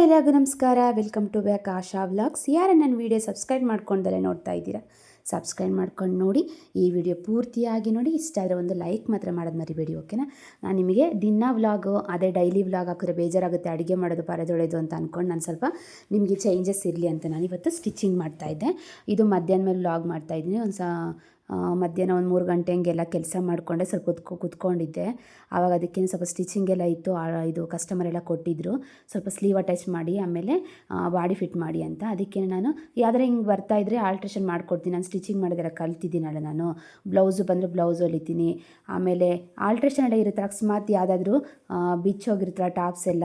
ಎಲ್ಲರಿಗೂ ನಮಸ್ಕಾರ. Welcome to back Asha vlogs ಯಾರು ನನ್ನ ವೀಡಿಯೋ ಸಬ್ಸ್ಕ್ರೈಬ್ ಮಾಡ್ಕೊಂಡರೆ ನೋಡ್ತಾ ಇದ್ದೀರಾ? ಸಬ್ಸ್ಕ್ರೈಬ್ ಮಾಡ್ಕೊಂಡು ನೋಡಿ. ಈ ವಿಡಿಯೋ ಪೂರ್ತಿಯಾಗಿ ನೋಡಿ. ಇಷ್ಟ ಆದರೆ ಒಂದು ಲೈಕ್ ಮಾತ್ರ ಮಾಡೋದು ಮರಿಬೇಡಿ ಓಕೆನಾ ನಾನು ನಿಮಗೆ ದಿನ ವ್ಲಾಗು ಅದೇ ಡೈಲಿ ವ್ಲಾಗ್ ಹಾಕಿದ್ರೆ ಬೇಜಾರಾಗುತ್ತೆ. ಅಡುಗೆ ಮಾಡೋದು ಪರದೊಳೆದು ಅಂತ ಅಂದ್ಕೊಂಡು ನಾನು ಸ್ವಲ್ಪ ನಿಮಗೆ ಚೇಂಜಸ್ ಇರಲಿ ಅಂತ ನಾನು ಇವತ್ತು ಸ್ಟಿಚಿಂಗ್ ಮಾಡ್ತಾಯಿದ್ದೆ ಇದು ಮಧ್ಯಾಹ್ನ ಮೇಲೆ ವ್ಲಾಗ್ ಮಾಡ್ತಾಯಿದ್ದೀನಿ ಒಂದು ಸ ಆ, ಮಧ್ಯಾಹ್ನ ಒಂದು ಮೂರು ಗಂಟೆ ಹಂಗೆಲ್ಲ ಕೆಲಸ ಮಾಡಿಕೊಂಡೆ ಸ್ವಲ್ಪ ಕುತ್ಕೊ, ಕುತ್ಕೊಂಡಿದ್ದೆ. ಆವಾಗ ಅದಕ್ಕೇನು ಸ್ವಲ್ಪ ಸ್ಟಿಚಿಂಗ್ ಎಲ್ಲ ಇತ್ತು ಇದು ಕಸ್ಟಮರ್ ಎಲ್ಲ ಕೊಟ್ಟಿದ್ದರು ಸ್ವಲ್ಪ ಸ್ಲೀವ್ ಅಟ್ಯಾಚ್ ಮಾಡಿ, ಆಮೇಲೆ ಬಾಡಿ ಫಿಟ್ ಮಾಡಿ ಅಂತ. ಅದಕ್ಕೆ ನಾನು, ಯಾವ್ದಾರ ಹಿಂಗೆ ಬರ್ತಾ ಇದ್ದರೆ ಆಲ್ಟ್ರೇಷನ್ ಮಾಡಿಕೊಡ್ತೀನಿ. ನಾನು ಸ್ಟಿಚಿಂಗ್ ಮಾಡೋದೆಲ್ಲ ಕಲ್ತಿದ್ದೀನಲ್ಲ ನಾನು. ಬ್ಲೌಸು ಬಂದರೆ ಬ್ಲೌಸ್ ಹೊಲಿತೀನಿ. ಆಮೇಲೆ ಆಲ್ಟ್ರೇಷನ್ ಎಲ್ಲ ಇರುತ್ತೆ. ಅಕಸ್ಮಾತ್ ಯಾವುದಾದ್ರೂ ಬಿಚ್ಚೋಗಿರ್ತಾರೆ ಟಾಪ್ಸ್ ಎಲ್ಲ.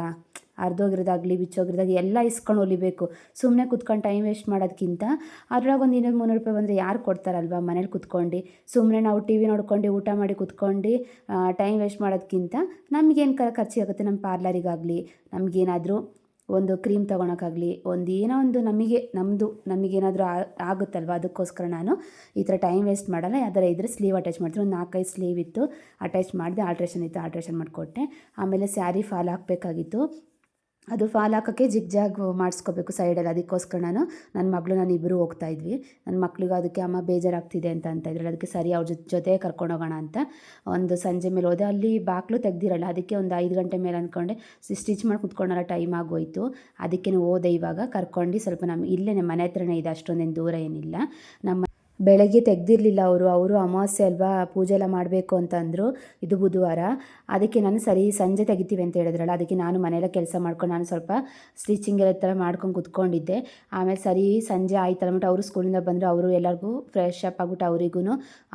ಅರ್ಧೋಗಿರೋದಾಗಲಿ, ಬಿಚ್ಚೋಗಿರೋದಾಗಲಿ ಎಲ್ಲ ಇಸ್ಕೊಂಡು ಹೊಲಿಬೇಕು ಸುಮ್ಮನೆ ಕುತ್ಕೊಂಡು ಟೈಮ್ ವೇಸ್ಟ್ ಮಾಡೋದಕ್ಕಿಂತ ಅದ್ರೊಳಗೆ ಒಂದು ಇನ್ನೂರು ಮುನ್ನೂರು ರೂಪಾಯಿ ಬಂದರೆ ಯಾರು ಕೊಡ್ತಾರಲ್ವ ಮನೇಲಿ ಕುತ್ಕೊಂಡು? ಸುಮ್ಮನೆ ನಾವು ಟಿ ವಿ ನೋಡ್ಕೊಂಡು, ಊಟ ಮಾಡಿ ಕುತ್ಕೊಂಡು ಟೈಮ್ ವೇಸ್ಟ್ ಮಾಡೋದಕ್ಕಿಂತ ನಮಗೇನು ಖರ್ಚಾಗುತ್ತೆ ನಮ್ಮ ಪಾರ್ಲರಿಗಾಗಲಿ, ನಮಗೇನಾದರೂ ಒಂದು ಕ್ರೀಮ್ ತೊಗೊಳಕ್ಕಾಗಲಿ, ಒಂದು ಏನೋ ಒಂದು ನಮಗೆ ನಮ್ಮದು ನಮಗೇನಾದರೂ ಆಗುತ್ತಲ್ವ? ಅದಕ್ಕೋಸ್ಕರ ನಾನು ಈ ಥರ ಟೈಮ್ ವೇಸ್ಟ್ ಮಾಡಲ್ಲ. ಯಾವ್ದಾರ ಇದ್ದರೆ ಸ್ಲೀವ್ ಅಟ್ಯಾಚ್ ಮಾಡ್ತೀನಿ. ಒಂದು ನಾಲ್ಕೈದು ಸ್ಲೀವ್ ಇತ್ತು ಅಟ್ಯಾಚ್ ಮಾಡಿದೆ ಆಲ್ಟ್ರೇಷನ್ ಇತ್ತು ಆಲ್ಟ್ರೇಷನ್ ಮಾಡಿಕೊಟ್ಟೆ. ಆಮೇಲೆ ಸ್ಯಾರಿ ಫಾಲ್ ಹಾಕಬೇಕಾಗಿತ್ತು. ಅದು ಫಾಲ್ ಹಾಕೋಕ್ಕೆ ಜಿಗ್ ಜಾಗ್ ಮಾಡಿಸ್ಕೋಬೇಕು ಸೈಡಲ್ಲಿ ಅದಕ್ಕೋಸ್ಕರ ನಾನು ನನ್ನ ಮಗಳು, ನಾನು ಇಬ್ಬರು ಹೋಗ್ತಾ ಇದ್ವಿ. ನನ್ನ ಮಕ್ಳಿಗೂ ಅದಕ್ಕೆ ಅಮ್ಮ ಬೇಜಾರಾಗ್ತಿದೆ ಅಂತ ಅಂತ ಇದ್ರಲ್ಲ ಅದಕ್ಕೆ ಸರಿ, ಅವ್ರ ಜೊತೆ ಜೊತೆ ಕರ್ಕೊಂಡು ಹೋಗೋಣ ಅಂತ ಒಂದು ಸಂಜೆ ಮೇಲೆ ಹೋದೆ. ಅಲ್ಲಿ ಬಾಕ್ಲು ತೆಗ್ದಿರಲ್ಲ, ಅದಕ್ಕೆ ಒಂದು ಐದು ಗಂಟೆ ಮೇಲೆ ಅಂದ್ಕೊಂಡೆ ಸ್ಟಿಚ್ ಮಾಡಿ ಕುತ್ಕೊಂಡಲ್ಲ ಟೈಮ್ ಆಗೋಯ್ತು. ಅದಕ್ಕೆ ಹೋದೆ ಇವಾಗ. ಕರ್ಕೊಂಡು ಸ್ವಲ್ಪ ನಮ್ಮ ಇಲ್ಲೇ ಮನೆ ಹತ್ರನೇ ಇದೆ, ಅಷ್ಟೊಂದೇನು ದೂರ ಏನಿಲ್ಲ. ನಮ್ಮ ಬೆಳಗ್ಗೆ ತೆಗ್ದಿರಲಿಲ್ಲ ಅವರು. ಅವರು ಅಮಾವಾಸ್ಯೆ ಅಲ್ವಾ, ಪೂಜೆ ಎಲ್ಲ ಮಾಡಬೇಕು ಅಂತಂದರು ಇದು ಬುಧವಾರ. ಅದಕ್ಕೆ ನಾನು ಸರಿ, ಸಂಜೆ ತೆಗಿತೀವಿ ಅಂತ ಹೇಳಿದ್ರಲ್ಲ, ಅದಕ್ಕೆ ನಾನು ಮನೆಯಲ್ಲ ಕೆಲಸ ಮಾಡ್ಕೊಂಡು ನಾನು ಸ್ವಲ್ಪ ಸ್ಟಿಚಿಂಗ್ ಎಲ್ಲ ಥರ ಮಾಡ್ಕೊಂಡು ಕುತ್ಕೊಂಡಿದ್ದೆ. ಆಮೇಲೆ ಸರಿ, ಸಂಜೆ ಆಯ್ತು ಅಂದ್ಬಿಟ್ಟು ಅವರು ಸ್ಕೂಲಿಂದ ಬಂದರು. ಅವರು ಎಲ್ಲರಿಗೂ ಫ್ರೆಶ್ ಅಪ್ ಆಗ್ಬಿಟ್ಟು ಅವರಿಗೂ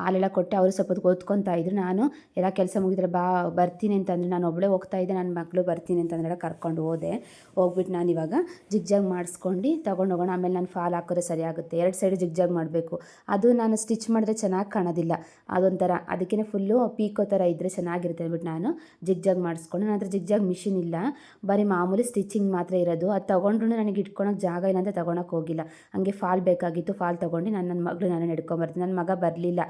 ಹಾಲೆಲ್ಲ ಕೊಟ್ಟು ಅವರು ಸ್ವಲ್ಪ ಓದ್ಕೊತಾ ಇದ್ರು. ನಾನು ಎಲ್ಲ ಕೆಲಸ ಮುಗಿದ್ರೆ ಬಾ, ಬರ್ತೀನಿ ಅಂತಂದರೆ ನಾನು ಒಬ್ಬಳೇ ಹೋಗ್ತಾ ಇದ್ದೆ. ನನ್ನ ಮಗಳು ಬರ್ತೀನಿ ಅಂತಂದ್ರೆ ಕರ್ಕೊಂಡು ಹೋದೆ. ಹೋಗ್ಬಿಟ್ಟು ನಾನು ಇವಾಗ ಜಿಗ್ಜಾಗ್ ಮಾಡಿಸ್ಕೊಂಡು ತಗೊಂಡು ಹೋಗೋಣ ಆಮೇಲೆ ನಾನು ಫಾಲ್ ಹಾಕಿದ್ರೆ ಸರಿ ಎರಡು ಸೈಡ್ ಜಿಗ್ಜಾಗ್ ಮಾಡಬೇಕು. ಅದು ನಾನು ಸ್ಟಿಚ್ ಮಾಡಿದ್ರೆ ಚೆನ್ನಾಗಿ ಕಾಣೋದಿಲ್ಲ. ಅದೊಂಥರ ಅದಕ್ಕೇ ಫುಲ್ಲು ಪೀಕೋ ಥರ ಇದ್ದರೆ ಚೆನ್ನಾಗಿರುತ್ತೆ ಅಂದ್ಬಿಟ್ಟು ನಾನು ಜಿಗ್ಜಾಗ್ ಮಾಡಿಸ್ಕೊಂಡು ನನ್ನ ಹತ್ರ ಜಿಗ್ಜಾಗ್ ಮಿಷಿನ್ ಇಲ್ಲ. ಬರೀ ಮಾಮೂಲಿ ಸ್ಟಿಚಿಂಗ್ ಮಾತ್ರ ಇರೋದು. ಅದು ತೊಗೊಂಡ್ರೂ ನನಗೆ ಇಟ್ಕೊಳಕ್ಕೆ ಜಾಗ ಅಂತ ತೊಗೊಳಕ್ಕೆ ಹೋಗಿಲ್ಲ. ಹಾಗೆ ಫಾಲ್ ಬೇಕಾಗಿತ್ತು, ಫಾಲ್ ತೊಗೊಂಡು ನಾನು ನನ್ನ ಮಗಳು ನಾನು ನಡ್ಕೊಂಬರ್ತೀನಿ ನನ್ನ ಮಗ ಬರಲಿಲ್ಲ.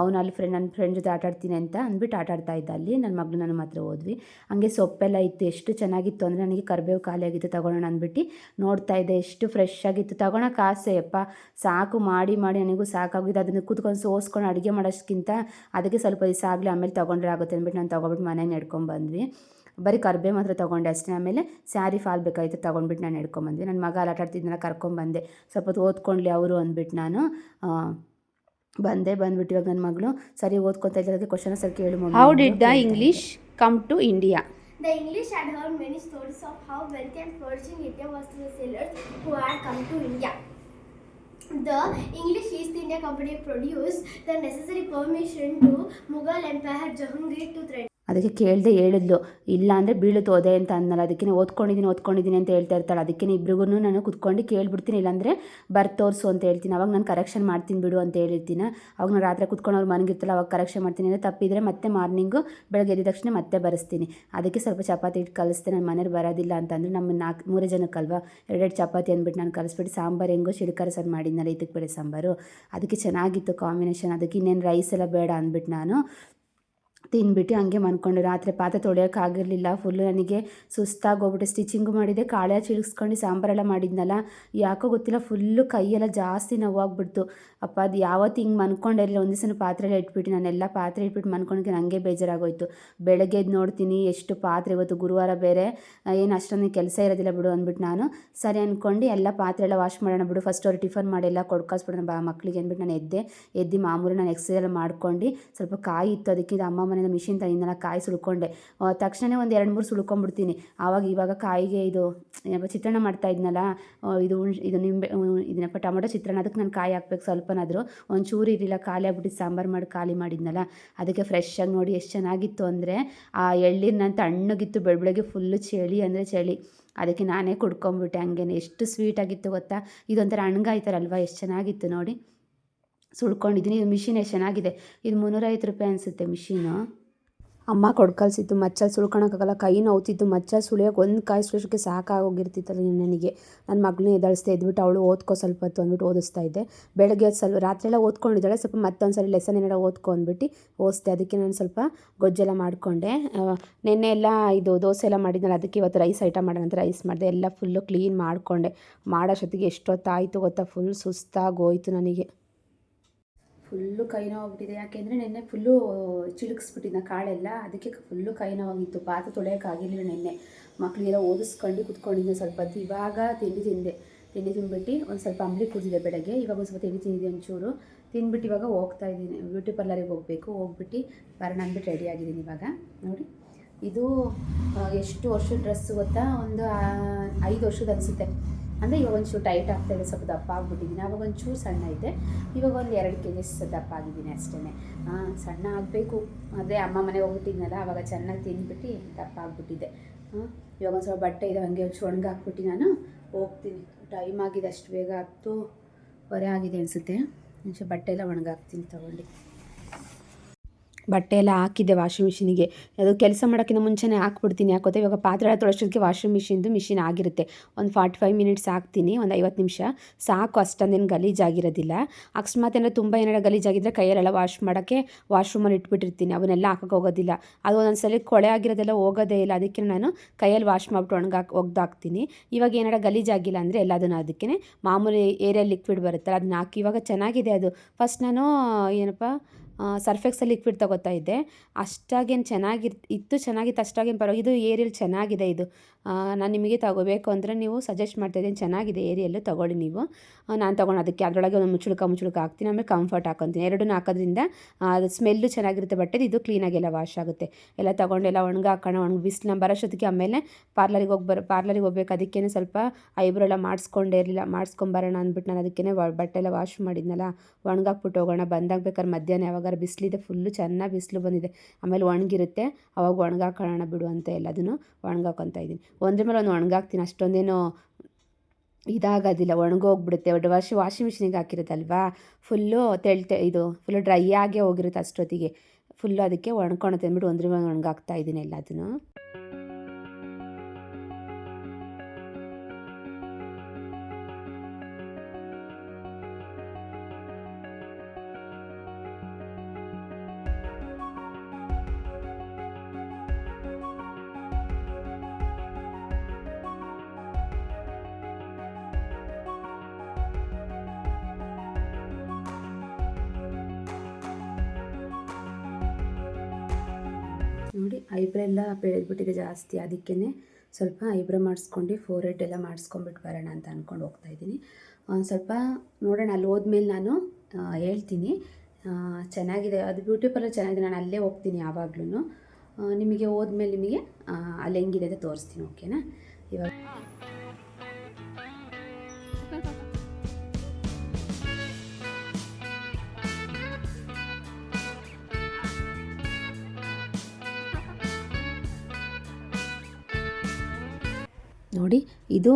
ಅವನು ಅಲ್ಲಿ ಫ್ರೆಂಡ್ ನನ್ನ ಫ್ರೆಂಡ್ ಜೊತೆ ಆಟಾಡ್ತೀನಿ ಅಂತ ಅಂದ್ಬಿಟ್ಟು ಆಟ ಆಡ್ತಾ ಇದ್ದ ಅಲ್ಲಿ. ನನ್ನ ಮಗಳು ನನ್ನ ಮಾತ್ರ ಹೋದ್ವಿ. ಹಾಗೆ ಸೊಪ್ಪೆಲ್ಲ ಇತ್ತು, ಎಷ್ಟು ಚೆನ್ನಾಗಿತ್ತು ಅಂದರೆ ನನಗೆ ಕರ್ಬೇವು ಖಾಲಿ ಆಗಿತ್ತು ತೊಗೊಳೋಣ ಅಂದ್ಬಿಟ್ಟು ನೋಡ್ತಾ ಇದ್ದೆ. ಎಷ್ಟು ಫ್ರೆಶ್ ಆಗಿತ್ತು. ತೊಗೊಳಕ್ಕೆ ಆಸೆ ಅಪ್ಪ ಸಾಕು, ಮಾಡಿ ಮಾಡಿ, ನನಗೂ ಸಾಕಾಗಿದೆ ಅದನ್ನು ಕೂತ್ಕೊಂಡು ಸೋಸ್ಕೊಂಡು ಅಡುಗೆ ಮಾಡೋದಕ್ಕಿಂತ ಅದಕ್ಕೆ ಸ್ವಲ್ಪ ದಿವಸ ಆಗಲಿ ಆಮೇಲೆ ತೊಗೊಂಡ್ರೆ ಆಗುತ್ತೆ ಅಂದ್ಬಿಟ್ಟು ನಾನು ತೊಗೊಬಿಟ್ಟು ಮನೆಗೆ ನೆಡ್ಕೊಂಡು ಬಂದ್ವಿ. ಬರೀ ಕರ್ಬೇ ಮಾತ್ರ ತೊಗೊಂಡೆ ಅಷ್ಟೇ ಆಮೇಲೆ ಸ್ಯಾರಿ ಫಾಲ್ ಬೇಕಾಗಿತ್ತು ತೊಗೊಂಡ್ಬಿಟ್ಟು ನಾನು ನಡ್ಕೊಂಬಂದ್ವಿ ನನ್ನ ಮಗ ಅಲ್ಲಿ ಆಟ ಆಡ್ತಿದ್ದೆಲ್ಲ ಕರ್ಕೊಂಬಂದೆ ಸ್ವಲ್ಪ ಹೊತ್ತು ಓದ್ಕೊಂಡ್ಲಿ ಅವರು ಅಂದ್ಬಿಟ್ಟು ನಾನು ಬಂದೆ ಬಂದ್ಬಿಟ್ಟು ಇವಾಗ ನನ್ನ ಮಗಳು ಸರಿ ಓದ್ಕೊತಾ ಇದ್ದಕ್ಕೆ ಕ್ವಶನ್ ಸರ್ ಕೇಳು how did the English come to India The English had heard many stories of how wealthy and flourishing India was to the sailors who had come to India. The English East India Company produced the necessary permission to Mughal empire Jahangir to threaten. ಅದಕ್ಕೆ ಕೇಳದೆ ಹೇಳಿದ್ಲು. ಇಲ್ಲ ಅಂದರೆ ಬೀಳುತ್ತೆ ಓದೆ ಅಂತ ಅನ್ನಲ್ಲ ಅದಕ್ಕೆ ಓದ್ಕೊಂಡಿದ್ದೀನಿ ಓದ್ಕೊಂಡಿದ್ದೀನಿ ಅಂತ ಹೇಳ್ತಾ ಇರ್ತಾಳೆ. ಅದಕ್ಕೆ ಇಬ್ರಿಗೂ ನಾನು ಕುತ್ಕೊಂಡು ಕೇಳ್ಬಿಡ್ತೀನಿ, ಇಲ್ಲಾಂದರೆ ಬರ್ದು ತೋರಿಸು ಅಂತ ಹೇಳ್ತೀನಿ. ಅವಾಗ ನಾನು ಕರೆಕ್ಷನ್ ಮಾಡ್ತೀನಿ ಬಿಡು ಅಂತ ಹೇಳಿರ್ತೀನಿ. ಅವಾಗ ನಾನು ರಾತ್ರಿ ಕುತ್ಕೊಂಡು ಅವ್ರು ಮನಗಿರ್ತಲ್ಲ ಅವಾಗ ಕರೆಕ್ಷನ್ ಮಾಡ್ತೀನಿ. ಅಂದರೆ ತಪ್ಪಿದ್ರೆ ಮತ್ತೆ ಮಾರ್ನಿಂಗು ಬೆಳಗ್ಗೆ ಎದ್ದ ತಕ್ಷಣ ಮತ್ತೆ ಬರೆಸ್ತೀನಿ. ಅದಕ್ಕೆ ಸ್ವಲ್ಪ ಚಪಾತಿ ಇಟ್ಟು ಕಲಿಸ್ತೀನಿ ನನ್ನ ಮನೇಲಿ ಬರೋದಿಲ್ಲ ಅಂತಂದರೆ ನಮ್ಮ ನಾಲ್ಕು, ಮೂರೇ ಜನಕ್ಕಲ್ವ? ಎರಡೆರಡು ಚಪಾತಿ ಅಂದ್ಬಿಟ್ಟು ನಾನು ಕಲಿಸ್ಬಿಟ್ಟು ಸಾಂಬಾರು ಹೆಂಗೋ ಶಿಡ್ಕರ ಸರ್ ಮಾಡಿದ್ನಲ್ಲ, ಇದಕ್ಕೆ ಬೇಳೆ ಸಾಂಬಾರು. ಅದಕ್ಕೆ ಚೆನ್ನಾಗಿತ್ತು ಕಾಂಬಿನೇಷನ್. ಅದಕ್ಕೆ ಇನ್ನೇನು ರೈಸ್ ಎಲ್ಲ ಬೇಡ ಅಂದ್ಬಿಟ್ಟು ನಾನು. ತಿಂದ್ಬಿಟ್ಟು ಹಂಗೆ ಮನ್ಕೊಂಡು. ರಾತ್ರಿ ಪಾತ್ರೆ ತೊಳೆಯೋಕ್ಕಾಗಿರಲಿಲ್ಲ ಫುಲ್ಲು ನನಗೆ ಸುಸ್ತಾಗಿ ಹೋಗ್ಬಿಟ್ಟು ಸ್ಟಿಚಿಂಗು ಮಾಡಿದೆ. ಕಾಳೆ ಚಿಳಿಸ್ಕೊಂಡು ಸಾಂಬಾರೆಲ್ಲ ಮಾಡಿದ್ನಲ್ಲ. ಯಾಕೋ ಗೊತ್ತಿಲ್ಲ ಫುಲ್ಲು ಕೈಯೆಲ್ಲ ಜಾಸ್ತಿ ನೋವಾಗ್ಬಿಡ್ತು. ಅಪ್ಪ, ಅದು ಯಾವತ್ತು ಹಿಂಗೆ ಮನ್ಕೊಂಡಿರಲಿಲ್ಲ ಒಂದು ದಿವಸ ಪಾತ್ರೆಲ್ಲ ಇಟ್ಬಿಟ್ಟು ನಾನೆಲ್ಲ ಪಾತ್ರೆ ಇಟ್ಬಿಟ್ಟು ಮನ್ಕೊಂಡ್ಗೆ ನನಗೆ ಬೇಜಾರಾಗೋಯ್ತು. ಬೆಳಗ್ಗೆ ಎದ್ದು ನೋಡ್ತೀನಿ, ಎಷ್ಟು ಪಾತ್ರೆ ಇವತ್ತು ಗುರುವಾರ ಬೇರೆ. ಏನು ಅಷ್ಟೊಂದು ಕೆಲಸ ಇರೋದಿಲ್ಲ ಬಿಡು ಅಂದ್ಬಿಟ್ಟು ನಾನು. ಸರಿ ಅಂದ್ಕೊಂಡು ಎಲ್ಲ ಪಾತ್ರೆ ಎಲ್ಲ ವಾಶ್ ಮಾಡೋಣ ಬಿಡು. ಫಸ್ಟ್ ಅವ್ರು ಟಿಫನ್ ಮಾಡಿ ಎಲ್ಲ ಕೊಡ್ಕಾಸ್ಬಿಡೋಣ ಬಾ ಮಕ್ಕಳಿಗೆ ಅಂದ್ಬಿಟ್ಟು ನಾನು ಎದ್ದೆ. ಎದ್ದು ಮಾಮೂಲಿ ನಾನು ಎಕ್ಸಸೈಸ್ ಎಲ್ಲ ಮಾಡ್ಕೊಂಡು ಸ್ವಲ್ಪ ಕಾಯಿ ಇತ್ತು. ಅದಕ್ಕೆ ಅಮ್ಮ ಮನೆಯಿಂದ ಮಿಷಿನ್ ತಂದಿದ್ದೆಲ್ಲ ಕಾಯಿ ಸುಳ್ಕೊಂಡೆ ತಕ್ಷಣ ಒಂದು ಎರಡು ಮೂರು ಸುಳ್ಕೊಂಡ್ಬಿಡ್ತೀನಿ ಆವಾಗ ಇವಾಗ ಕಾಯಿಗೆ ಇದು, ಏನಪ್ಪ ಚಿತ್ರಾನ್ನ ಮಾಡ್ತಾ ಇದ್ನಲ್ಲ ಇದು ಇದು ನಿಂಬೆ ಇದನ್ನಪ್ಪ ಟೊಮೊಟೊ ಚಿತ್ರಾನ್ನ ಅದಕ್ಕೆ ನಾನು ಕಾಯಿ ಹಾಕ್ಬೇಕು ಸ್ವಲ್ಪನಾದರೂ. ಒಂದು ಚೂರು ಇರಲಿಲ್ಲ, ಖಾಲಿ ಆಗ್ಬಿಟ್ಟು ಸಾಂಬಾರು ಮಾಡಿ ಖಾಲಿ ಮಾಡಿದ್ನಲ್ಲ, ಅದಕ್ಕೆ ಫ್ರೆಶ್ ಆಗಿ ನೋಡಿ ಎಷ್ಟು ಚೆನ್ನಾಗಿತ್ತು ಅಂದರೆ, ಆ ಎಳ್ಳಿನ ನಾನು ತಣ್ಣಗಿತ್ತು ಬೆಳಬೆಳಗ್ಗೆ ಫುಲ್ಲು ಚಳಿ ಅಂದರೆ ಚಳಿ. ಅದಕ್ಕೆ ನಾನೇ ಕುಡ್ಕೊಂಬಿಟ್ಟೆ ಹಂಗೇನೆ. ಎಷ್ಟು ಸ್ವೀಟಾಗಿತ್ತು ಗೊತ್ತಾ? ಇದೊಂಥರ ಹಣ್ಗಾಯ್ತಾರಲ್ವ ಎಷ್ಟು ಚೆನ್ನಾಗಿತ್ತು ನೋಡಿ. ಸುಳ್ಕೊಂಡಿದ್ದೀನಿ. ಇದು ಮಿಷಿನ್ ಚೆನ್ನಾಗಿದೆ. ಇದು ಮುನ್ನೂರೈವತ್ತು ರೂಪಾಯಿ ಅನಿಸುತ್ತೆ ಮಿಷಿನು. ಅಮ್ಮ ಕೊಡ್ಕಲ್ಸಿತ್ತು ಮಚ್ಚಲ್ಲಿ ಸುಳ್ಕೊಳಕ್ಕಾಗಲ್ಲ ಕೈ ನೋವ್ತಿತ್ತು ಮಚ್ಚಲ್ಲಿ ಸುಳಿಯೋಕೆ ಒಂದು ಕಾಯಿ ಸುಳಿಸೋಕ್ಕೆ ಸಾಕಾಗೋಗಿರ್ತಿತ್ತಲ್ಲ ನನಗೆ ನನ್ನ ಮಗಳನ್ನ ಎದಳಿಸ್ತಾ ಇದ್ಬಿಟ್ಟು ಅವಳು ಓದ್ಕೋ ಸ್ವಲ್ಪ ಹೊತ್ತು ಅಂದ್ಬಿಟ್ಟು ಓದಿಸ್ತಾ ಇದ್ದೆ. ಬೆಳಗ್ಗೆ ಸ್ವಲ್ಪ ರಾತ್ರಿ ಎಲ್ಲ ಓದ್ಕೊಂಡಿದ್ದಾಳೆ. ಸ್ವಲ್ಪ ಮತ್ತೊಂದು ಸಲ ಲೆಸನ್ ಏನಾರ ಓದ್ಕೊ ಅಂದ್ಬಿಟ್ಟು ಓದಿಸ್ದೆ. ಅದಕ್ಕೆ ನಾನು ಸ್ವಲ್ಪ ಗೊಜ್ಜೆಲ್ಲ ಮಾಡಿಕೊಂಡೆ. ನೆನ್ನೆ ಎಲ್ಲ ಇದು ದೋಸೆ ಎಲ್ಲ ಮಾಡಿದ್ನಲ್ಲ, ಅದಕ್ಕೆ ಇವತ್ತು ರೈಸ್ ಐಟಮ್ ಮಾಡೋಣ ಅಂತ ರೈಸ್ ಮಾಡಿದೆ. ಎಲ್ಲ ಫುಲ್ಲು ಕ್ಲೀನ್ ಮಾಡಿಕೊಂಡೆ. ಮಾಡೋಷ್ಟೊತ್ತಿಗೆ ಎಷ್ಟೊತ್ತಾಯಿತು ಗೊತ್ತಾ? ಫುಲ್ ಸುಸ್ತಾಗೋಯ್ತು ನನಗೆ. ಫುಲ್ಲು ಕೈ ನೋವಾಗ್ಬಿಟ್ಟಿದೆ ಯಾಕೆಂದರೆ ನಿನ್ನೆ ಫುಲ್ಲು ಚಿಳುಕ್ಸ್ಬಿಟ್ಟಿದ್ದ ಕಾಳೆಲ್ಲ. ಅದಕ್ಕೆ ಫುಲ್ಲು ಕೈ ನೋವಾಗಿತ್ತು. ಪಾತ್ರೆ ತೊಳೆಯೋಕ್ಕಾಗಿರಲಿಲ್ಲ ನೆನ್ನೆ. ಮಕ್ಕಳಿಗೆಲ್ಲ ಓದಿಸ್ಕೊಂಡು ಕುತ್ಕೊಂಡಿದ್ದೆ ಸ್ವಲ್ಪ ಇವಾಗ ತಿಂಡಿ ತಿಂದೆ. ತಿಂಡಿ ತಿಂದ್ಬಿಟ್ಟು ಒಂದು ಸ್ವಲ್ಪ ಅಂಬಲಿ ಕುದಿದೆ ಬೆಳಗ್ಗೆ. ಇವಾಗ ಒಂದು ಸ್ವಲ್ಪ ತಿಂಡಿ ತಿಂದಿದೆ ಒಂಚೂರು. ತಿಂದ್ಬಿಟ್ಟು ಇವಾಗ ಹೋಗ್ತಾ ಇದ್ದೀನಿ. ಬ್ಯೂಟಿ ಪಾರ್ಲರಿಗೆ ಹೋಗಬೇಕು. ಹೋಗ್ಬಿಟ್ಟು ಬರೋಣ ಅಂದ್ಬಿಟ್ಟು ರೆಡಿ ಆಗಿದ್ದೀನಿ ಇವಾಗ. ನೋಡಿ. ಇದು ಎಷ್ಟು ವರ್ಷದ ಡ್ರೆಸ್ ಗೊತ್ತಾ? ಒಂದು ಐದು ವರ್ಷದ ಅನಿಸುತ್ತೆ. ಅಂದರೆ ಇವಾಗ ಒಂಚೂರು ಟೈಟ್ ಆಗ್ತಾ ಇದೆ, ಸ್ವಲ್ಪ ದಪ್ಪ ಆಗಿಬಿಟ್ಟಿದ್ದೀನಿ. ಆವಾಗ ಒಂಚೂರು ಸಣ್ಣ ಇದೆ. ಇವಾಗ ಒಂದು ಎರಡು ಕೆ ಜಿ ದಪ್ಪ ಆಗಿದ್ದೀನಿ ಅಷ್ಟೇ ಸಣ್ಣ ಆಗಬೇಕು. ಅದೇ ಅಮ್ಮ ಮನೆಗೆ ಹೋಗ್ಬಿಟ್ಟಿದ್ನಲ್ಲ ಆವಾಗ ಚೆನ್ನಾಗಿ ತಿಂದ್ಬಿಟ್ಟು ದಪ್ಪ ಆಗ್ಬಿಟ್ಟಿದ್ದೆ. ಇವಾಗ ಒಂದು ಸ್ವಲ್ಪ ಬಟ್ಟೆ ಇದೆ, ಹಂಗೆ ಒಂಚೂರು ಒಣಗಾಕ್ಬಿಟ್ಟು ನಾನು ಹೋಗ್ತೀನಿ. ಟೈಮ್ ಆಗಿದೆ, ಅಷ್ಟು ಬೇಗ ಹತ್ತು ಹೊರೆ ಆಗಿದೆ ಅನಿಸುತ್ತೆ. ಒಂಚೂರು ಬಟ್ಟೆ ಎಲ್ಲ ಒಣಗಾಕ್ತೀನಿ ತಗೊಂಡು. ಬಟ್ಟೆ ಎಲ್ಲ ಹಾಕಿದ್ದೆ ವಾಷಿಂಗ್ ಮಿಷಿನಿಗೆ ಅದು ಕೆಲಸ ಮಾಡೋಕ್ಕಿಂತ ಮುಂಚೆನೇ ಹಾಕ್ಬಿಡ್ತೀನಿ. ಹಾಕೋತೆ ಇವಾಗ ಪಾತ್ರೆ ಎಲ್ಲ ತೊಳೆಸೋದಕ್ಕೆ ವಾಷಿಂಗ್ ಮಿಷಿನ್ದು ಮಿಷಿನ್ ಆಗಿರುತ್ತೆ. ಒಂದು ಫಾರ್ಟಿ ಫೈವ್ ಮಿನಿಟ್ಸ್ ಹಾಕ್ತೀನಿ, ಒಂದು ಐವತ್ತು ನಿಮಿಷ. ಸಾಕು, ಅಷ್ಟೊಂದೇನು ಗಲೀಜಾಗಿರೋದಿಲ್ಲ ಅಕಸ್ಮಾತ್ ಏನಾದ್ರು ತುಂಬ ಏನಾದ್ರು ಗಲೀಜಾಗಿದ್ದರೆ ಕೈಯಲ್ಲೆಲ್ಲ ವಾಶ್ ಮಾಡೋಕ್ಕೆ ವಾಶ್ರೂಮಲ್ಲಿ ಇಟ್ಬಿಟ್ಟಿರ್ತೀನಿ. ಅವನ್ನೆಲ್ಲ ಹಾಕಕ್ಕೆ ಹೋಗೋದಿಲ್ಲ. ಅದು ಒಂದೊಂದು ಸಲ ಕೊಳೆ ಆಗಿರೋದೆಲ್ಲ ಹೋಗೋದೇ ಇಲ್ಲ. ಅದಕ್ಕೆ ನಾನು ಕೈಯಲ್ಲಿ ವಾಶ್ ಮಾಡ್ಬಿಟ್ಟು ಒಣಗಾಕಿ ಒಗ್ದಾಕ್ತೀನಿ. ಇವಾಗ ಏನಾರ ಗಲೀಜಾಗಿಲ್ಲ ಅಂದರೆ ಎಲ್ಲದನ್ನು ಅದಕ್ಕೆ ಮಾಮೂಲಿ ಏರಿಯಾ ಲಿಕ್ವಿಡ್ ಬರುತ್ತಲ್ಲ, ಅದನ್ನ ಹಾಕಿ. ಇವಾಗ ಚೆನ್ನಾಗಿದೆ ಅದು. ಫಸ್ಟ್ ನಾನು, ಏನಪ್ಪ ಸರ್ಫೆಕ್ಸಲ್ಲಿ ಲಿಕ್ವಿಡ್ ತಗೋತಾ ಇದ್ದೆ. ಅಷ್ಟಾಗೇನು ಚೆನ್ನಾಗಿರ್ ಇತ್ತು ಚೆನ್ನಾಗಿತ್ತು ಅಷ್ಟಾಗೇನು ಪರವಾಗಿ ಇದು ಏರಿಯಲ್ ಚೆನ್ನಾಗಿದೆ ಇದು. ನಾನು ನಿಮಗೆ ತಗೋಬೇಕು ಅಂದರೆ ನೀವು ಸಜೆಸ್ಟ್ ಮಾಡ್ತಾ ಇದ್ದೀನಿ. ಚೆನ್ನಾಗಿದೆ ಏರಿಯಲ್ಲೂ, ತಗೊಳ್ಳಿ ನೀವು. ನಾನು ತೊಗೊಂಡು ಅದಕ್ಕೆ ಅದರೊಳಗೆ ಒಂದು ಮುಚ್ಚುಳ್ಕ ಮುಚ್ಚುಳ್ಕ ಹಾಕ್ತೀನಿ. ಆಮೇಲೆ ಕಂಫರ್ಟ್ ಹಾಕೊತೀನಿ. ಎರಡನ್ನೂ ಹಾಕೋದ್ರಿಂದ ಅದು ಸ್ಮೆಲ್ಲು ಚೆನ್ನಾಗಿರುತ್ತೆ ಬಟ್ಟೆದು, ಇದು ಕ್ಲೀನಾಗೆಲ್ಲ ವಾಶ್ ಆಗುತ್ತೆ. ಎಲ್ಲ ತೊಗೊಂಡೆಲ್ಲ ಒಣಗ ಹಾಕೋಣ ಒಣಗ, ಬಿಸಿಲು ಬರೋಷ್ಟೊತ್ತಿಗೆ ಆಮೇಲೆ ಪಾರ್ಲರಿಗೆ ಹೋಗಿ ಬರೋ ಪಾರ್ಲರಿಗೆ ಹೋಗ್ಬೇಕು. ಅದಕ್ಕೇ ಸ್ವಲ್ಪ ಐಬ್ರೋ ಎಲ್ಲ ಮಾಡಿಸ್ಕೊಂಡೇ ಇರಲಿಲ್ಲ. ಮಾಡಿಸ್ಕೊಂಬರೋಣ ಅಂದ್ಬಿಟ್ಟು ನಾನು ಅದಕ್ಕೇ ಬಟ್ಟೆ ಎಲ್ಲ ವಾಶ್ ಮಾಡಿದ್ನಲ್ಲ. ಒಣಗಾಕ್ಬಿಟ್ಟು ಹೋಗೋಣ. ಬಂದಾಗ ಬೇಕಾದ್ರೆ ಮಧ್ಯಾಹ್ನ ಯಾವಾಗಾರ ಬಿಸಿಲಿದೆ ಫುಲ್ಲು ಚೆನ್ನಾಗಿ ಬಿಸಿಲು ಬಂದಿದೆ. ಆಮೇಲೆ ಒಣಗಿರುತ್ತೆ. ಅವಾಗ ಒಣಗಾಕೋಣ ಬಿಡು ಅಂತ ಎಲ್ಲದನ್ನು ಒಣಗಾಕೊತಾ ಇದ್ದೀನಿ. ಒಂದ್ರ ಮೇಲೆ ಒಂದು ಒಣಗಾಕ್ತೀನಿ, ಅಷ್ಟೊಂದೇನು ಇದಾಗೋದಿಲ್ಲ, ಒಣಗೋಗ್ಬಿಡುತ್ತೆ. ಒಟ್ಟು ವರ್ಷ ವಾಷಿಂಗ್ ಮಿಷಿನಿಗೆ ಹಾಕಿರೋದಲ್ವಾ? ಫುಲ್ಲು ತೆಳ್ತೆ, ಇದು ಫುಲ್ಲು ಡ್ರೈ ಆಗೇ ಹೋಗಿರುತ್ತೆ ಅಷ್ಟೊತ್ತಿಗೆ. ಫುಲ್ಲು ಅದಕ್ಕೆ ಒಣ್ಕೊಳತ್ತೆ ಅಂದ್ಬಿಟ್ಟು ಒಂದ್ರ ಮೇಲೆ ಒಣಗಾಕ್ತಾ ಇದ್ದೀನಿ ಎಲ್ಲದನ್ನು. ನೋಡಿ ಐಬ್ರೋ ಎಲ್ಲ ಬೆಳೆದ್ಬಿಟ್ಟಿದೆ ಜಾಸ್ತಿ. ಅದಕ್ಕೇ ಸ್ವಲ್ಪ ಐಬ್ರೋ ಮಾಡಿಸ್ಕೊಂಡು ಫೋರ್ ಹೆಡ್ ಎಲ್ಲ ಮಾಡಿಸ್ಕೊಂಬಿಟ್ಟು ಬರೋಣ ಅಂತ ಅಂದ್ಕೊಂಡು ಹೋಗ್ತಾ ಇದ್ದೀನಿ. ಸ್ವಲ್ಪ ನೋಡೋಣ, ಅಲ್ಲಿ ಹೋದ್ಮೇಲೆ ನಾನು ಹೇಳ್ತೀನಿ. ಚೆನ್ನಾಗಿದೆ. ಅದು ಬ್ಯೂಟಿ ಪಾರ್ಲರ್ ಚೆನ್ನಾಗಿದೆ. ನಾನು ಅಲ್ಲೇ ಹೋಗ್ತೀನಿ ಯಾವಾಗ್ಲೂ ನಿಮಗೆ ಹೋದ್ಮೇಲೆ ನಿಮಗೆ ಅಲ್ಲಿ ಹೆಂಗಿದೆ ಅಂತ ತೋರಿಸ್ತೀನಿ ಓಕೆನಾ ಇವಾಗ ನೋಡಿ, ಇದು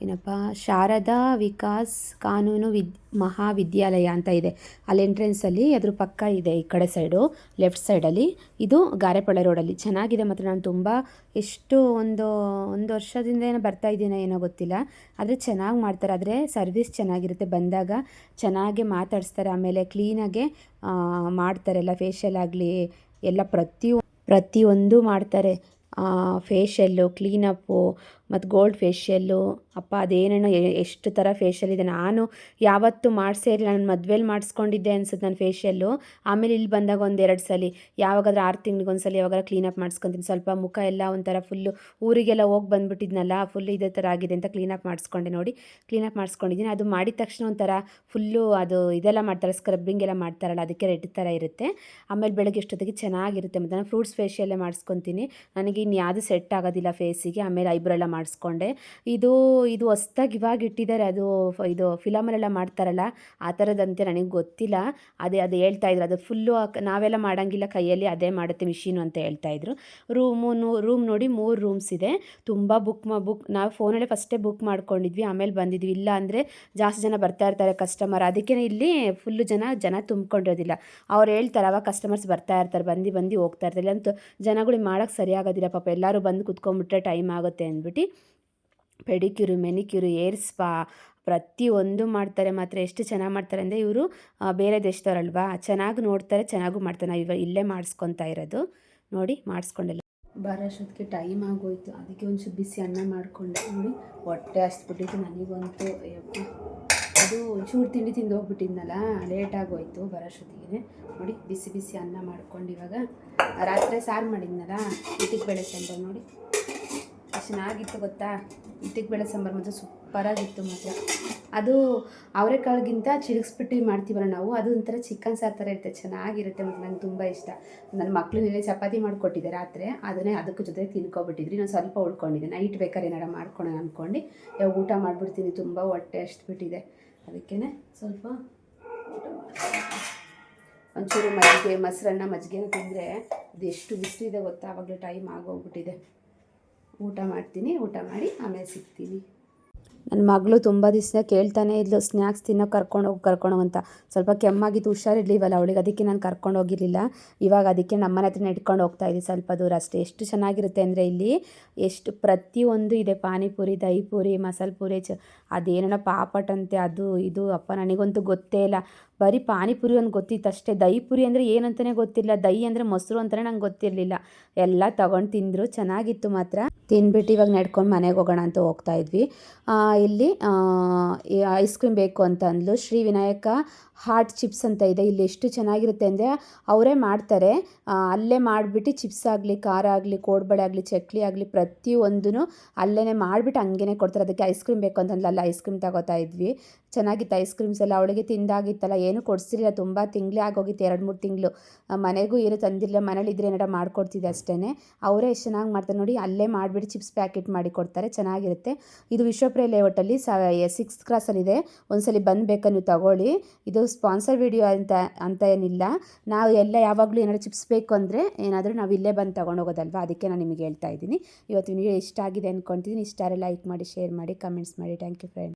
ಏನಪ್ಪ, ಶಾರದಾ ವಿಕಾಸ್ ಕಾನೂನು ವಿದ್, ಮಹಾವಿದ್ಯಾಲಯ ಅಂತ ಇದೆ. ಅಲ್ಲಿ ಎಂಟ್ರೆನ್ಸಲ್ಲಿ ಅದ್ರ ಪಕ್ಕ ಇದೆ ಈ ಕಡೆ ಸೈಡು ಲೆಫ್ಟ್ ಸೈಡಲ್ಲಿ ಇದು ಗಾರೆಪಳ್ಳ ರೋಡಲ್ಲಿ ಚೆನ್ನಾಗಿದೆ ಮಾತ್ರ. ನಾನು ತುಂಬ ಎಷ್ಟು ಒಂದು ಒಂದು ವರ್ಷದಿಂದ ಏನೋ ಬರ್ತಾ ಇದ್ದೀನೋ ಏನೋ ಗೊತ್ತಿಲ್ಲ. ಆದರೆ ಚೆನ್ನಾಗಿ ಮಾಡ್ತಾರೆ. ಆದರೆ ಸರ್ವಿಸ್ ಚೆನ್ನಾಗಿರುತ್ತೆ. ಬಂದಾಗ ಚೆನ್ನಾಗಿ ಮಾತಾಡಿಸ್ತಾರೆ. ಆಮೇಲೆ ಕ್ಲೀನಾಗೆ ಮಾಡ್ತಾರೆ. ಎಲ್ಲ ಫೇಶಿಯಲ್ ಆಗಲಿ, ಎಲ್ಲ ಪ್ರತಿಯೊ, ಪ್ರತಿಯೊಂದು ಮಾಡ್ತಾರೆ. ಫೇಶಿಯಲ್ಲು ಕ್ಲೀನಪ್ಪು ಮತ್ತು ಗೋಲ್ಡ್ ಫೇಶಿಯಲ್ಲು ಅಪ್ಪ ಅದೇನೇನೋ ಎಷ್ಟು ಥರ ಫೇಶಿಯಲ್ ಇದೆ. ನಾನು ಯಾವತ್ತೂ ಮಾಡಿಸೇ ಇರಲಿಲ್ಲ. ನಾನು ಮದುವೆಲಿ ಮಾಡಿಸ್ಕೊಂಡಿದ್ದೆ ಅನ್ಸುತ್ತೆ ನಾನು ಫೇಶಿಯಲ್ಲು ಆಮೇಲೆ ಇಲ್ಲಿ ಬಂದಾಗ ಒಂದು ಎರಡು ಸಲ. ಯಾವಾಗಾದ್ರೂ ಆರು ತಿಂಗ್ಳಿಗೆ ಒಂದು ಸಲ ಯಾವಾಗ ಕ್ಲೀನಪ್ ಮಾಡ್ಸ್ಕೊತೀನಿ. ಸ್ವಲ್ಪ ಮುಖ ಎಲ್ಲ ಒಂಥರ ಫುಲ್ಲು ಊರಿಗೆಲ್ಲ ಹೋಗಿ ಬಂದುಬಿಟ್ಟಿದ್ನಲ್ಲ ಫುಲ್ ಇದೇ ಥರ ಆಗಿದೆ ಅಂತ ಕ್ಲೀನಪ್ ಮಾಡಿಸ್ಕೊಂಡೆ ನೋಡಿ. ಕ್ಲೀನಪ್ ಮಾಡಿಸ್ಕೊಂಡಿದ್ದೀನಿ ಅದು ಮಾಡಿದ ತಕ್ಷಣ ಒಂಥರ ಫುಲ್ಲು ಅದು ಇದೆಲ್ಲ ಮಾಡ್ತಾರೆ ಸ್ಕ್ರಬ್ಬಿಂಗ್ ಎಲ್ಲ ಮಾಡ್ತಾರಲ್ಲ, ಅದಕ್ಕೆ ರೆಡ್ ಥರ ಇರುತ್ತೆ. ಆಮೇಲೆ ಬೆಳಗ್ಗೆ ಎಷ್ಟೊತ್ತಿಗೆ ಚೆನ್ನಾಗಿರುತ್ತೆ. ಮತ್ತು ನಾನು ಫ್ರೂಟ್ಸ್ ಫೇಶಿಯಲ್ಲೇ ಮಾಡಿಸ್ಕೊತೀನಿ. ನನಗೆ ಇನ್ನು ಯಾವುದು ಸೆಟ್ ಆಗೋದಿಲ್ಲ ಫೇಸಿಗೆ ಆಮೇಲೆ ಐಬ್ರೋ ಎಲ್ಲ ಮಾಡಿಸ್ಕೊಂಡೆ. ಇದು ಇದು ಹೊಸ್ದಾಗಿ ಇವಾಗ ಇಟ್ಟಿದ್ದಾರೆ ಅದು ಇದು ಫಿಲಮಲ್ಲೆಲ್ಲ ಮಾಡ್ತಾರಲ್ಲ, ಆ ಥರದಂತೆ ನನಗೆ ಗೊತ್ತಿಲ್ಲ. ಅದೇ, ಅದು ಹೇಳ್ತಾ ಇದ್ರು. ಅದು ಫುಲ್ಲು ನಾವೆಲ್ಲ ಮಾಡೋಂಗಿಲ್ಲ ಕೈಯಲ್ಲಿ, ಅದೇ ಮಾಡುತ್ತೆ ಮಿಷಿನು ಅಂತ ಹೇಳ್ತಾ ಇದ್ರು. ರೂಮು ರೂಮ್ ನೋಡಿ ಮೂರು ರೂಮ್ಸ್ ಇದೆ. ತುಂಬ ಬುಕ್ ಮಾ ಬುಕ್ ನಾವು ಫೋನಲ್ಲೇ ಫಸ್ಟೇ ಬುಕ್ ಮಾಡ್ಕೊಂಡಿದ್ವಿ. ಆಮೇಲೆ ಬಂದಿದ್ವಿ. ಇಲ್ಲ ಅಂದರೆ ಜಾಸ್ತಿ ಜನ ಬರ್ತಾ ಇರ್ತಾರೆ ಕಸ್ಟಮರ್ ಅದಕ್ಕೆ ಇಲ್ಲಿ ಫುಲ್ಲು ಜನ ಜನ ತುಂಬ್ಕೊಂಡಿರೋದಿಲ್ಲ. ಅವ್ರು ಹೇಳ್ತಾರೆ, ಅವಾಗ ಕಸ್ಟಮರ್ಸ್ ಬರ್ತಾ ಇರ್ತಾರೆ. ಬಂದು ಬಂದು ಹೋಗ್ತಾ ಇರ್ತಾರೆ. ಅಂತೂ ಜನಗಳಿಗೆ ಮಾಡೋಕ್ಕೆ ಸರಿಯಾಗೋದಿಲ್ಲ. ಪಾಪ ಎಲ್ಲರೂ ಬಂದು ಕುತ್ಕೊಂಡ್ಬಿಟ್ರೆ ಟೈಮ್ ಆಗುತ್ತೆ ಅಂದ್ಬಿಟ್ಟು ಪೆಡಿಕ್ಯೂರು, ಮೆನಿಕ್ಯೂರು, ಏರ್ ಸ್ಪಾ ಪ್ರತಿಯೊಂದು ಮಾಡ್ತಾರೆ. ಮಾತ್ರ ಎಷ್ಟು ಚೆನ್ನಾಗಿ ಮಾಡ್ತಾರೆ ಅಂದರೆ ಇವರು ಬೇರೆ ದೇಶದವ್ರಲ್ವಾ? ಚೆನ್ನಾಗಿ ನೋಡ್ತಾರೆ, ಚೆನ್ನಾಗೂ ಮಾಡ್ತಾರೆ. ನಾವು ಇವಾಗ ಇಲ್ಲೇ ಮಾಡಿಸ್ಕೊತಾ ಇರೋದು. ನೋಡಿ, ಮಾಡಿಸ್ಕೊಂಡಿಲ್ಲ. ಬರೋಷ್ಟೊತ್ತಿಗೆ ಟೈಮ್ ಆಗೋಯ್ತು. ಅದಕ್ಕೆ ಒಂಚೂರು ಬಿಸಿ ಅನ್ನ ಮಾಡಿಕೊಂಡೆ. ನೋಡಿ, ಹೊಟ್ಟೆ ಹಸ್ಬಿಟ್ಟಿತ್ತು ನನಗಂತೂ. ಅದು ಚೂರು ತಿಂಡಿ ತಿಂದು ಹೋಗ್ಬಿಟ್ಟಿದ್ನಲ್ಲ ಲೇಟ್ ಆಗೋಯ್ತು ಬರೋಷ್ಟೊತ್ತಿಗೆ ನೋಡಿ, ಬಿಸಿ ಬಿಸಿ ಅನ್ನ ಮಾಡ್ಕೊಂಡು ಇವಾಗ ರಾತ್ರಿ ಸಾರು ಮಾಡಿದ್ನಲ್ಲ ಇಟ್ಟಿಗೆ ಬೆಳೆಸ್ಕೊಂಡು ನೋಡಿ. ಚೆನ್ನಾಗಿತ್ತು ಗೊತ್ತಾ? ಇಟ್ಟಿಗೆ ಬೆಳೆ ಸಾಂಬಾರು ಮಾತ್ರ ಸೂಪರಾಗಿತ್ತು ಮಾತ್ರ. ಅದು ಅವರೆಕಾಳಿಗಿಂತ ಚಿಳಗಿಸ್ಬಿಟ್ಟು ಮಾಡ್ತೀವಲ್ಲ ನಾವು, ಅದು ಒಂಥರ ಚಿಕನ್ ಸಾರು ಥರ ಇರುತ್ತೆ, ಚೆನ್ನಾಗಿರುತ್ತೆ ಮತ್ತು ನಂಗೆ ತುಂಬ ಇಷ್ಟ. ನನ್ನ ಮಕ್ಕಳು ನಿನ್ನೆ ಚಪಾತಿ ಮಾಡಿಕೊಟ್ಟಿದ್ದೆ ರಾತ್ರಿ, ಅದನ್ನೇ ಅದಕ್ಕೆ ಜೊತೆ ತಿನ್ಕೊಬಿಟ್ಟಿದ್ರಿ. ನಾನು ಸ್ವಲ್ಪ ಉಳ್ಕೊಂಡಿದ್ದೆ ನೈಟ್ ಬೇಕಾದ್ರೆ ಏನಾರ ಮಾಡ್ಕೊಳೋಣ ಅಂದ್ಕೊಂಡು ಯಾವ ಊಟ ಮಾಡಿಬಿಡ್ತೀನಿ, ತುಂಬ ಹೊಟ್ಟೆ ಅಷ್ಟು ಬಿಟ್ಟಿದೆ ಅದಕ್ಕೇ ಸ್ವಲ್ಪ. ಒಂಚೂರು ಮಜ್ಜಿಗೆ, ಮೊಸರನ್ನ ಮಜ್ಜಿಗೆನ ತಿಂದರೆ ಅದೆಷ್ಟು ಬಿಸಿಲಿದೆ ಗೊತ್ತಾ? ಆವಾಗಲೂ ಟೈಮ್ ಆಗೋಗ್ಬಿಟ್ಟಿದೆ. ಊಟ ಮಾಡ್ತೀನಿ, ಊಟ ಮಾಡಿ ಆಮೇಲೆ ಸಿಗ್ತೀನಿ. ನನ್ನ ಮಗಳು ತುಂಬ ದಿವಸ ಕೇಳ್ತಾನೆ ಇದ್ಲು, ಸ್ನ್ಯಾಕ್ಸ್ ತಿನ್ನೋ ಕರ್ಕೊಂಡು ಹೋಗಿ, ಕರ್ಕೊಂಡು ಹೋಗು ಅಂತ. ಸ್ವಲ್ಪ ಕೆಮ್ಮಾಗಿದ್ದು ಹುಷಾರಿರ್ಲಿವಲ್ಲ ಅವಳಿಗೆ, ಅದಕ್ಕೆ ನಾನು ಕರ್ಕೊಂಡು ಹೋಗಿರಲಿಲ್ಲ. ಇವಾಗ ಅದಕ್ಕೆ ನಮ್ಮನೆ ಹತ್ರನೇ ಇಟ್ಕೊಂಡು ಹೋಗ್ತಾ ಇದ್ದೀನಿ ಸ್ವಲ್ಪ ದೂರ ಅಷ್ಟೇ. ಎಷ್ಟು ಚೆನ್ನಾಗಿರುತ್ತೆ ಅಂದರೆ ಇಲ್ಲಿ ಎಷ್ಟು ಪ್ರತಿಯೊಂದು ಇದೆ. ಪಾನಿಪುರಿ ದಹಿಪುರಿ ಮಸಾಲೆ ಪೂರಿ ಚ ಅದೇನೋ ಪಾಪಟ್ ಅಂತೆ ಅದು ಇದು. ಅಪ್ಪ, ನನಗಂತೂ ಗೊತ್ತೇ ಇಲ್ಲ. ಬರೀ ಪಾನಿಪುರಿ ಒಂದು ಗೊತ್ತಿತ್ತು ಅಷ್ಟೇ. ದಹಿ ಪುರಿ ಅಂದರೆ ಏನಂತಲೇ ಗೊತ್ತಿಲ್ಲ. ದಹಿ ಅಂದರೆ ಮೊಸರು ಅಂತಲೇ ನಂಗೆ ಗೊತ್ತಿರಲಿಲ್ಲ. ಎಲ್ಲ ತಗೊಂಡು ತಿಂದರು, ಚೆನ್ನಾಗಿತ್ತು ಮಾತ್ರ. ತಿಂದ್ಬಿಟ್ಟು ಇವಾಗ ನಡ್ಕೊಂಡು ಮನೆಗೆ ಹೋಗೋಣ ಅಂತ ಹೋಗ್ತಾ ಇದ್ವಿ. ಇಲ್ಲಿ ಐಸ್ ಕ್ರೀಮ್ ಬೇಕು ಅಂತ ಅಂದ್ಲು. ಶ್ರೀ ವಿನಾಯಕ ಹಾಟ್ ಚಿಪ್ಸ್ ಅಂತ ಇದೆ. ಇಲ್ಲಿ ಎಷ್ಟು ಚೆನ್ನಾಗಿರುತ್ತೆ ಅಂದರೆ ಅವರೇ ಮಾಡ್ತಾರೆ. ಅಲ್ಲೇ ಮಾಡಿಬಿಟ್ಟು ಚಿಪ್ಸ್ ಆಗಲಿ, ಖಾರ ಆಗಲಿ, ಕೋಡ್ಬಳೆ ಆಗಲಿ, ಚಕ್ಲಿ ಆಗಲಿ ಪ್ರತಿಯೊಂದೂ ಅಲ್ಲೇ ಮಾಡಿಬಿಟ್ಟು ಹಂಗೇನೆ ಕೊಡ್ತಾರೆ. ಅದಕ್ಕೆ ಐಸ್ ಕ್ರೀಮ್ ಬೇಕು ಅಂತಂದ್ಲು ಅಲ್ಲಿ ಐಸ್ ಕ್ರೀಮ್ ತಗೋತಾ ಇದ್ವಿ. ಚೆನ್ನಾಗಿತ್ತು ಐಸ್ ಕ್ರೀಮ್ಸ್ ಎಲ್ಲ. ಅವಳಿಗೆ ತಿಂದಾಗಿತ್ತಲ್ಲ, ಏನು ಕೊಡಿಸಿರಲಿಲ್ಲ. ತುಂಬ ತಿಂಗಳೇ ಆಗೋಗಿತ್ತು, ಎರಡು, ಮೂರು ತಿಂಗಳು. ಮನೆಗೂ ಏನು ತಂದಿರಲಿಲ್ಲ. ಮನೇಲಿ ಇದ್ರೆ ಏನಾರ ಮಾಡ್ಕೊಡ್ತಿದ್ದೆ ಅಷ್ಟೇ ಅವರೇ ಎಷ್ಟು ಚೆನ್ನಾಗಿ ಮಾಡ್ತಾರೆ ನೋಡಿ, ಅಲ್ಲೇ ಮಾಡಿಬಿಟ್ಟು ಚಿಪ್ಸ್ ಪ್ಯಾಕೆಟ್ ಮಾಡಿ ಕೊಡ್ತಾರೆ. ಚೆನ್ನಾಗಿರುತ್ತೆ. ಇದು ವಿಶ್ವಪ್ರಿಯ ಲೇಔಟಲ್ಲಿ ಸ ಸಿಕ್ಸ್ ಕ್ರಾಸಲ್ಲಿದೆ ಒಂದ್ಸಲಿ ಬಂದು ನೀವು ತಗೊಳ್ಳಿ. ಇದು ಸ್ಪಾನ್ಸರ್ ವಿಡಿಯೋ ಅಂತ ಅಂತ ಏನಿಲ್ಲ. ನಾವು ಎಲ್ಲ ಯಾವಾಗಲೂ ಏನಾದ್ರು ಚಿಪ್ಸ್ ಬೇಕು ಅಂದರೆ ಏನಾದರೂ ನಾವು ಇಲ್ಲೇ ಬಂದು ತೊಗೊಂಡೋಗೋದಲ್ವಾ ಅದಕ್ಕೆ ನಾನು ನಿಮಗೆ ಹೇಳ್ತಾ ಇದ್ದೀನಿ. ಇವತ್ತು ವಿಡಿಯೋ ಇಷ್ಟ ಆಗಿದೆ ಅಂದ್ಕೊತಿದ್ದೀನಿ ಇಷ್ಟ ಲೈಕ್ ಮಾಡಿ ಶೇರ್ ಮಾಡಿ ಕಮೆಂಟ್ಸ್ ಮಾಡಿ. Thank you friend